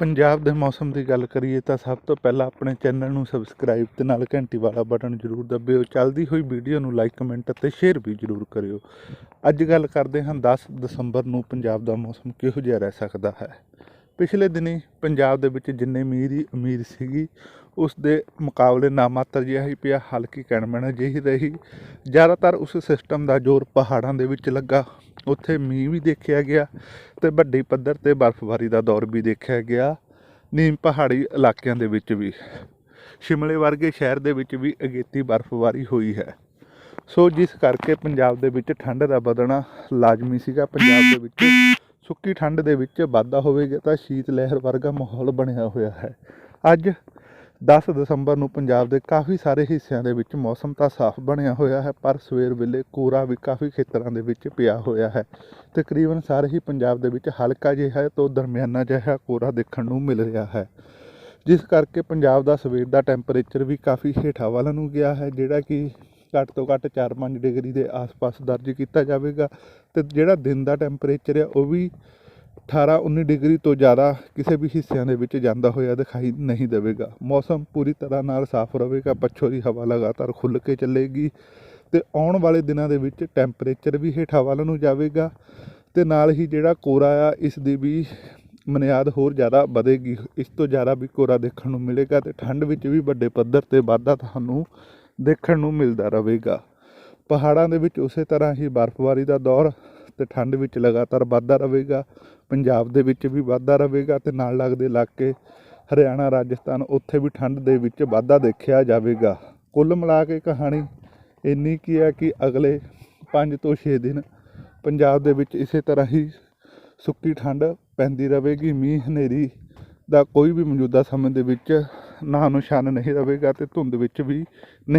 ਪੰਜਾਬ ਦੇ ਮੌਸਮ ਦੀ ਗੱਲ ਕਰੀਏ ਤਾਂ ਸਭ ਤੋਂ ਪਹਿਲਾਂ ਆਪਣੇ ਚੈਨਲ ਨੂੰ ਸਬਸਕ੍ਰਾਈਬ ਤੇ ਨਾਲ ਘੰਟੀ ਵਾਲਾ ਬਟਨ ਜ਼ਰੂਰ ਦਬਿਓ। ਚੱਲਦੀ ਹੋਈ ਵੀਡੀਓ ਨੂੰ ਲਾਈਕ ਕਮੈਂਟ ਅਤੇ ਸ਼ੇਅਰ ਵੀ ਜ਼ਰੂਰ ਕਰਿਓ। ਅੱਜ ਗੱਲ ਕਰਦੇ ਹਾਂ 10 ਦਸੰਬਰ ਨੂੰ ਪੰਜਾਬ ਦਾ ਮੌਸਮ ਕਿਹੋ ਜਿਹਾ ਰਹਿ ਸਕਦਾ ਹੈ। ਪਿਛਲੇ ਦਿਨੀ ਪੰਜਾਬ ਦੇ ਵਿੱਚ ਜਿੰਨੇ ਮੀਂਹ ਦੀ ਉਮੀਦ ਸੀਗੀ ਉਸ ਦੇ ਮੁਕਾਬਲੇ ਨਾਮਾਤਰ ਜਿਹਾ ਹੀ ਪਿਆ, ਹਲਕੀ ਕਣਮਣ ਜਿਹੀ ਰਹੀ। ਜ਼ਿਆਦਾਤਰ ਉਸ ਸਿਸਟਮ ਦਾ ਜ਼ੋਰ ਪਹਾੜਾਂ ਦੇ ਵਿੱਚ ਲੱਗਾ। ਉੱਥੇ ਮੀਂਹ ਵੀ ਦੇਖਿਆ ਗਿਆ ਤੇ ਵੱਡੀ ਪੱਧਰ ਤੇ ਬਰਫ਼ਬਾਰੀ ਦਾ ਦੌਰ ਵੀ ਦੇਖਿਆ ਗਿਆ। ਨੀਮ ਪਹਾੜੀ ਇਲਾਕਿਆਂ ਦੇ ਵਿੱਚ ਵੀ। ਸ਼ਿਮਲੇ ਵਰਗੇ ਸ਼ਹਿਰ ਦੇ ਵਿੱਚ ਵੀ ਅਗੇਤੀ ਬਰਫ਼ਬਾਰੀ ਹੋਈ ਹੈ। ਸੋ ਜਿਸ ਕਰਕੇ ਪੰਜਾਬ ਦੇ ਵਿੱਚ ਠੰਡ ਦਾ ਵਧਣਾ ਲਾਜ਼ਮੀ ਸੀਗਾ। ਪੰਜਾਬ ਦੇ ਵਿੱਚ ਸੁੱਕੀ ਠੰਡ ਦੇ ਵਿੱਚ ਵਾਧਾ ਹੋਵੇਗਾ ਤਾਂ ਸ਼ੀਤ ਲਹਿਰ ਵਰਗਾ ਮਾਹੌਲ ਬਣਿਆ ਹੋਇਆ ਹੈ। ਅੱਜ 10 ਦਸੰਬਰ ਨੂੰ ਪੰਜਾਬ ਦੇ ਕਾਫੀ ਸਾਰੇ ਹਿੱਸਿਆਂ ਦੇ ਵਿੱਚ ਮੌਸਮ ਤਾਂ ਸਾਫ਼ ਬਣਿਆ ਹੋਇਆ ਹੈ, ਪਰ ਸਵੇਰ ਵੇਲੇ ਕੋਰਾ ਵੀ ਕਾਫੀ ਖੇਤਰਾਂ ਦੇ ਵਿੱਚ ਪਿਆ ਹੋਇਆ ਹੈ। ਤਕਰੀਬਨ ਸਾਰੇ ਹੀ ਪੰਜਾਬ ਦੇ ਵਿੱਚ ਹਲਕਾ ਜਿਹਾ ਤੋਂ ਦਰਮਿਆਨਾ ਜਿਹਾ ਕੋਰਾ ਦੇਖਣ ਨੂੰ ਮਿਲ ਰਿਹਾ ਹੈ। ਜਿਸ ਕਰਕੇ ਪੰਜਾਬ ਦਾ ਸਵੇਰ ਦਾ ਟੈਂਪਰੇਚਰ ਵੀ ਕਾਫੀ ਹੇਠਾਂ ਵੱਲ ਨੂੰ ਗਿਆ ਹੈ, ਜਿਹੜਾ ਕਿ ਘੱਟ ਤੋਂ ਘੱਟ 4-5 ਡਿਗਰੀ ਦੇ ਆਸ-ਪਾਸ ਦਰਜ ਕੀਤਾ ਜਾਵੇਗਾ ਤੇ ਜਿਹੜਾ ਦਿਨ ਦਾ ਟੈਂਪਰੇਚਰ ਹੈ ਉਹ ਵੀ 18-19 ਡਿਗਰੀ ਤੋਂ ਜ਼ਿਆਦਾ ਕਿਸੇ ਵੀ ਹਿੱਸਿਆਂ ਦੇ ਵਿੱਚ ਜਾਂਦਾ ਹੋਇਆ ਦਿਖਾਈ ਨਹੀਂ ਦੇਵੇਗਾ। ਮੌਸਮ ਪੂਰੀ ਤਰ੍ਹਾਂ ਨਾਲ ਸਾਫ਼ ਰਹੇਗਾ ਪੱਛੋ ਦੀ ਹਵਾ ਲਗਾਤਾਰ ਖੁੱਲ੍ਹ ਕੇ ਚੱਲੇਗੀ ਤੇ ਆਉਣ ਵਾਲੇ ਦਿਨਾਂ ਦੇ ਵਿੱਚ ਟੈਂਪਰੇਚਰ ਵੀ ਹੇਠਾਂ ਵੱਲ ਨੂੰ ਜਾਵੇਗਾ ਤੇ ਨਾਲ ਹੀ ਜਿਹੜਾ ਕੋਰਾ ਆ, ਇਸ ਦੀ ਵੀ ਮਨਿਆਦ ਹੋਰ ਜ਼ਿਆਦਾ ਵਧੇਗੀ। ਇਸ ਤੋਂ ਜ਼ਿਆਦਾ ਵੀ ਕੋਰਾ ਦੇਖਣ ਨੂੰ ਮਿਲੇਗਾ ਤੇ ਠੰਡ ਵਿੱਚ ਵੀ ਵੱਡੇ ਪੱਧਰ ਤੇ ਵਾਧਾ ਤੁਹਾਨੂੰ ਦੇਖਣ ਨੂੰ ਮਿਲਦਾ ਰਹੇਗਾ। ਪਹਾੜਾਂ ਦੇ ਵਿੱਚ ਉਸੇ ਤਰ੍ਹਾਂ ਹੀ ਬਰਫ਼ਬਾਰੀ ਦਾ ਦੌਰ ਤੇ ਠੰਡ ਵਿੱਚ ਲਗਾਤਾਰ ਵਾਧਾ ਰਹੇਗਾ। ਪੰਜਾਬ ਦੇ ਵਿੱਚ ਵੀ ਵਾਧਾ ਰਹੇਗਾ ਤੇ ਨਾਲ ਲੱਗਦੇ ਇਲਾਕੇ ਹਰਿਆਣਾ, ਰਾਜਸਥਾਨ ਉੱਥੇ ਵੀ ਠੰਡ ਦੇ ਵਿੱਚ ਵਾਧਾ ਦੇਖਿਆ ਜਾਵੇਗਾ। ਕੁੱਲ ਮਿਲਾ ਕੇ ਕਹਾਣੀ ਇੰਨੀ ਕੀ ਹੈ ਕਿ ਅਗਲੇ 5 ਤੋਂ 6 ਦਿਨ ਪੰਜਾਬ ਦੇ ਵਿੱਚ ਇਸੇ ਤਰ੍ਹਾਂ ਹੀ ਸੁੱਕੀ ਠੰਡ ਪੈਂਦੀ ਰਹੇਗੀ। ਮੀਂਹ, ਹਨੇਰੀ ਦਾ ਕੋਈ ਵੀ ਮੌਜੂਦਾ ਸਮੇਂ ਦੇ ਵਿੱਚ ਨਾਂ ਨਿਸ਼ਾਨ ਨਹੀਂ ਰਹੇਗਾ ਤੇ ਧੁੰਦ ਵਿੱਚ ਵੀ ਨਹੀਂ